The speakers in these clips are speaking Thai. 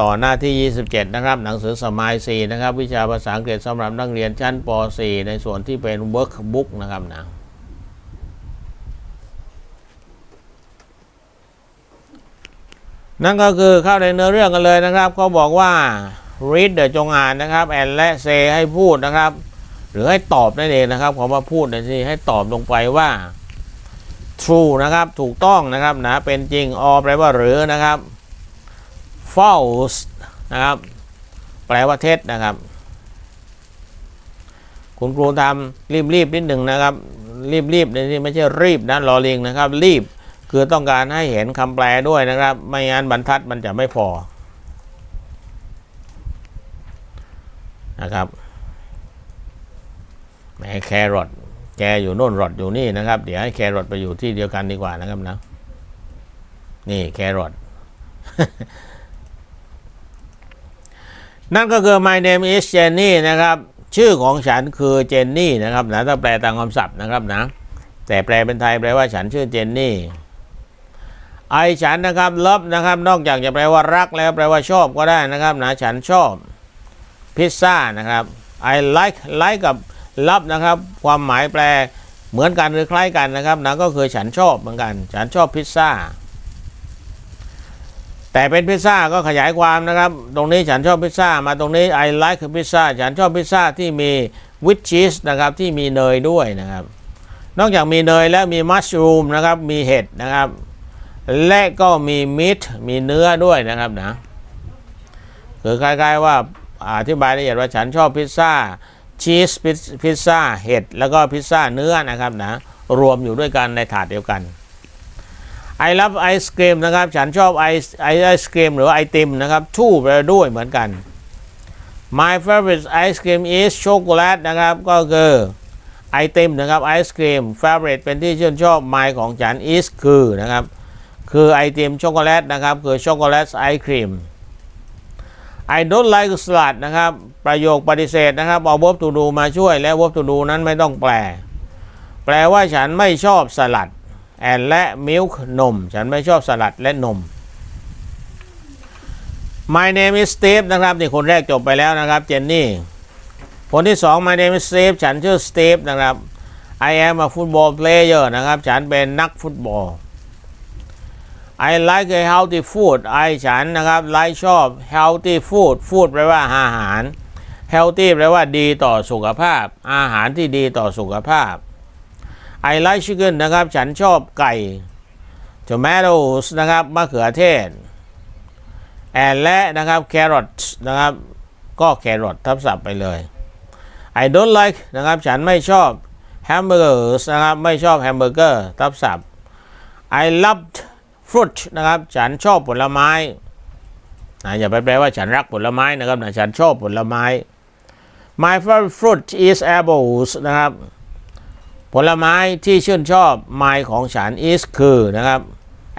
ต่อหน้าที่ 27 นะครับ หนังสือสมัย4นะครับ วิชาภาษาอังกฤษสำหรับนักเรียนชั้นป .4 ในส่วนที่เป็น workbook นะครับนะนั่นก็คือเข้าในเนื้อเรื่องกันเลยนะครับเขาบอกว่า read เดี๋ยวจงอ่านนะครับ and และ say ให้พูดนะครับ หรือให้ตอบนั่นเองนะครับขอมาพูดหน่อยสิให้ตอบลงไปว่า true นะครับ ถูกต้องนะครับนะเป็นจริง or แปลว่าหรือนะครับ false นะครับ แปลว่าเท็จนะครับ คุณครูทำรีบๆนิดหนึ่งนะครับ รีบๆนี่ไม่ใช่รีบนะรอเลิงนะครับ รีบคือต้องการให้เห็นคำแปลด้วยนะครับ ไม่งั้นบรรทัดมันจะไม่พอนะครับแหมแครอทแกอยู่โน่นรอทอยู่นี่นะครับ เดี๋ยวให้แครอทไปอยู่ที่เดียวกันดีกว่านะครับนะ นี่แครอท นั่นก็คือ my name is Jenny นะครับ ชื่อของฉันคือเจนนี่นะครับนะถ้าแปลตามคำศัพท์นะครับนะ แต่แปลเป็นไทยแปลว่าฉันชื่อเจนนี่ไอฉันนะครับ love นะครับ นอกจากจะแปลว่ารักแล้วแปลว่าชอบก็ได้นะครับนะฉันชอบพิซซ่านะครับ I like like กับ love นะครับ ความหมายแปลเหมือนกันหรือคล้ายกันนะครับนะก็คือฉันชอบเหมือนกัน ฉันชอบพิซซ่า แต่เป็นพิซซ่าก็ขยายความนะครับ ตรงนี้ฉันชอบพิซซ่ามาตรงนี้ I like คือพิซซ่าฉันชอบพิซซ่าที่มี with cheese นะครับที่มีเนยด้วยนะครับ นอกจากมีเนยแล้วมีมัชรูมนะครับมีเห็ดนะครับ และก็มีมิตมีเนื้อด้วยนะครับนะคือคล้ายๆว่าอธิบายละเอียดว่าฉันชอบพิซซ่าชีสพิซซ่าเห็ดแล้วก็พิซซ่าเนื้อนะครับนะรวมอยู่ด้วยกันในถาดเดียวกัน I love ice cream นะครับ ฉันชอบไอศไอไอศครีมหรือไอติมนะครับทู่ไปด้วยเหมือนกัน My favorite ice cream is chocolate นะครับ ก็คือไอติมนะครับไอศครีม favorite เป็นที่ชื่นชอบ my ของฉัน is คือนะครับ คือไอติมช็อกโกแลตนะครับ คือช็อกโกแลตไอครีม I don't like salad นะครับ ประโยคปฏิเสธนะครับ เอา verb to do มาช่วยและ verb to do นั้นไม่ต้องแปล แปลว่าฉันไม่ชอบสลัด and และ milk นม ฉันไม่ชอบสลัดและนม My name is Steve นะครับนี่คนแรกจบไปแล้วนะครับเจนนี่คนที่สอง My name is Steve ฉันชื่อ Steve นะครับ I am a football player นะครับ ฉันเป็นนักฟุตบอล I like a healthy food I ฉันนะครับ like ชอบ healthy food food แปลว่าอาหาร healthy แปลว่าดีต่อสุขภาพ อาหารที่ดีต่อสุขภาพ I like chicken นะครับ ฉันชอบไก่ tomatoes นะครับมะเขือเทศ and และนะครับ carrots นะครับ ก็แครอททับศัพท์ไปเลย I don't like นะครับ ฉันไม่ชอบ hamburgers นะครับ ไม่ชอบแฮมเบอร์เกอร์ทับศัพท์ I loved fruit นะครับ ฉันชอบผลไม้นะอย่าไปแปลว่าฉันรักผลไม้นะครับนะฉันชอบผลไม้ My favorite fruit is apples นะครับ ผลไม้ที่ชื่นชอบ my ของฉัน is คือนะครับ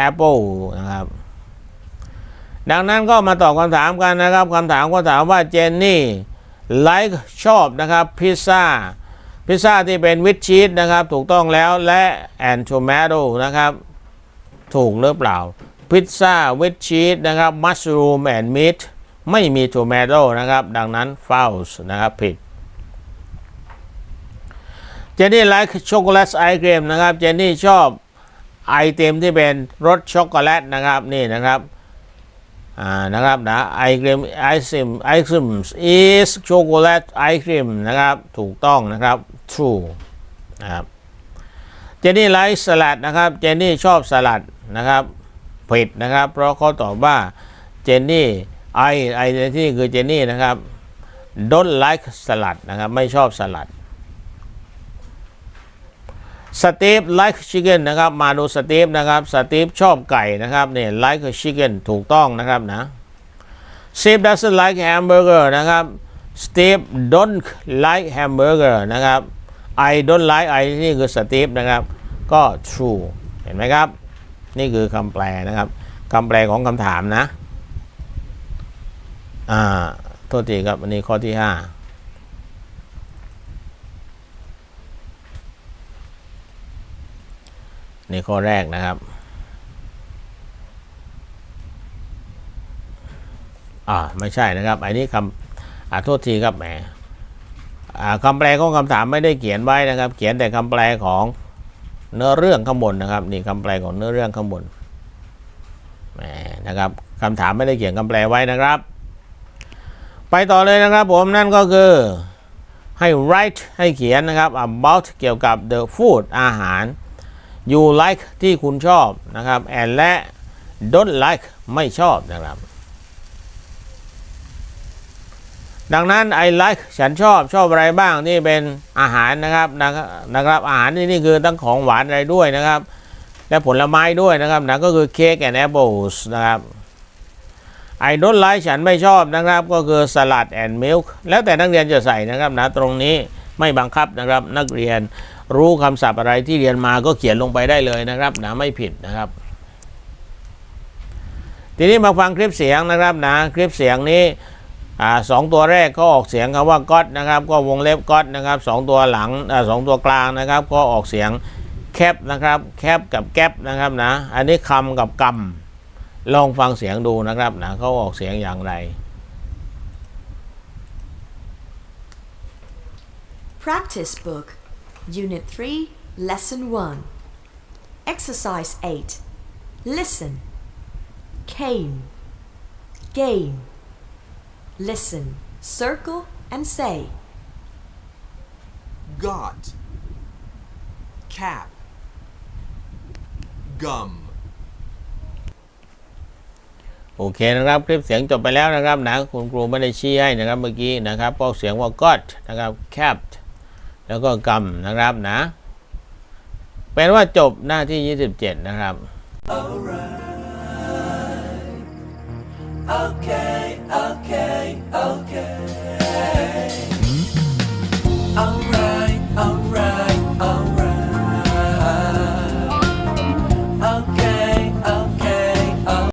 apple นะครับดังนั้นก็มาตอบคำถามกันนะครับคำถามก็ถามว่าเจนนี่ like ชอบนะครับพิซซ่าพิซซ่าที่เป็นวิ h ชีสนะครับถูกต้องแล้วและ and tomato นะครับ ถูกหรือเปล่า พิซซ่าวิ h ชีสนะครับ mushroom and meat ไม่มี tomato นะครับ ดังนั้น false นะครับผิด เจนนี่ไลค์ช็อกโกแลตไอครีมนะครับ เจนนี่ชอบไอติมที่เป็นรสช็อกโกแลตนะครับนี่นะครับอ่านะครับนะไอครีมไอซิมไอครีม is ช็อกโกแลตไอครีมนะครับถูกต้องนะครับ true นะครับเจนนี่ไลค์สลัดนะครับเจนนี่ชอบสลัดนะครับผิดนะครับ เพราะเขาตอบว่าเจนนี่ไอไอในที่คือเจนนี่นะครับ don't like สลัดนะครับไม่ชอบสลัด สตีฟ like chicken นะครับ มาดูสตีฟนะครับสตีฟชอบไก่นะครับเนี่ย like chicken ถูกต้องนะครับนะ Steve doesn't like hamburger นะครับ Steve don't like hamburger นะครับ I don't like I นี่คือสตีฟนะครับ ก็ true เห็นไหมครับ นี่คือคำแปลนะครับคำแปลของคำถามนะ อ่า โทษทีครับ อันนี้ข้อที่ห้า 5นี่ข้อแรกนะครับ อ่าไม่ใช่นะครับ อันนี้คำอ่าโทษทีครับแหมอ่าคำแปลของคำถามไม่ได้เขียนไว้นะครับ เขียนแต่คำแปลของเนื้อเรื่องข้างบนนะครับ นี่คำแปลของเนื้อเรื่องข้างบนแหมนะครับคำถามไม่ได้เขียนคำแปลไว้นะครับ ไปต่อเลยนะครับผมนั่นก็คือให้ write ให้เขียนนะครับ about เกี่ยวกับ the food อาหาร you like ที่คุณชอบนะครับ and และ don't like ไม่ชอบนะครับ ดังนั้น I like ฉันชอบชอบอะไรบ้างนี่เป็นอาหารนะครับนะครับนะครับอาหารนี่นี่คือทั้งของหวานอะไรด้วยนะครับ และผลไม้ด้วยนะครับนะก็คือเค้ก and apples นะครับ I don't like ฉันไม่ชอบนะครับ ก็คือสลัด and milk แล้วแต่นักเรียนจะใส่นะครับนะตรงนี้ ไม่บังคับนะครับ นักเรียนรู้คำศัพท์อะไรที่เรียนมาก็เขียนลงไปได้เลยนะครับนะไม่ผิดนะครับ ทีนี้มาฟังคลิปเสียงนะครับนะคลิปเสียงนี้สองตัวแรกก็ออกเสียงคำว่าก็นะครับ ก็วงเล็บก็นะครับสองตัวหลังอสองตัวกลางนะครับ ก็ออกเสียงแคปนะครับ แคปกับแก๊ปนะครับนะ อันนี้คำกับกำลองฟังเสียงดูนะครับนะเขาออกเสียงอย่างไร Practice Book, Unit 3, Lesson 1. Exercise 8. Listen. Came. Game. Listen, circle, and say. got cap gum โอเคนะครับคลิปเสียงจบไปแล้วนะครับนะคุณครูไม่ได้ชี้ให้นะครับเมื่อกี้นะครับก็เสียงว่า got นะครับ capped แล้วก็กรรมนะครับนะ เป็นว่าจบหน้าที่ 27 นะครับ right. okay, Okay, okay.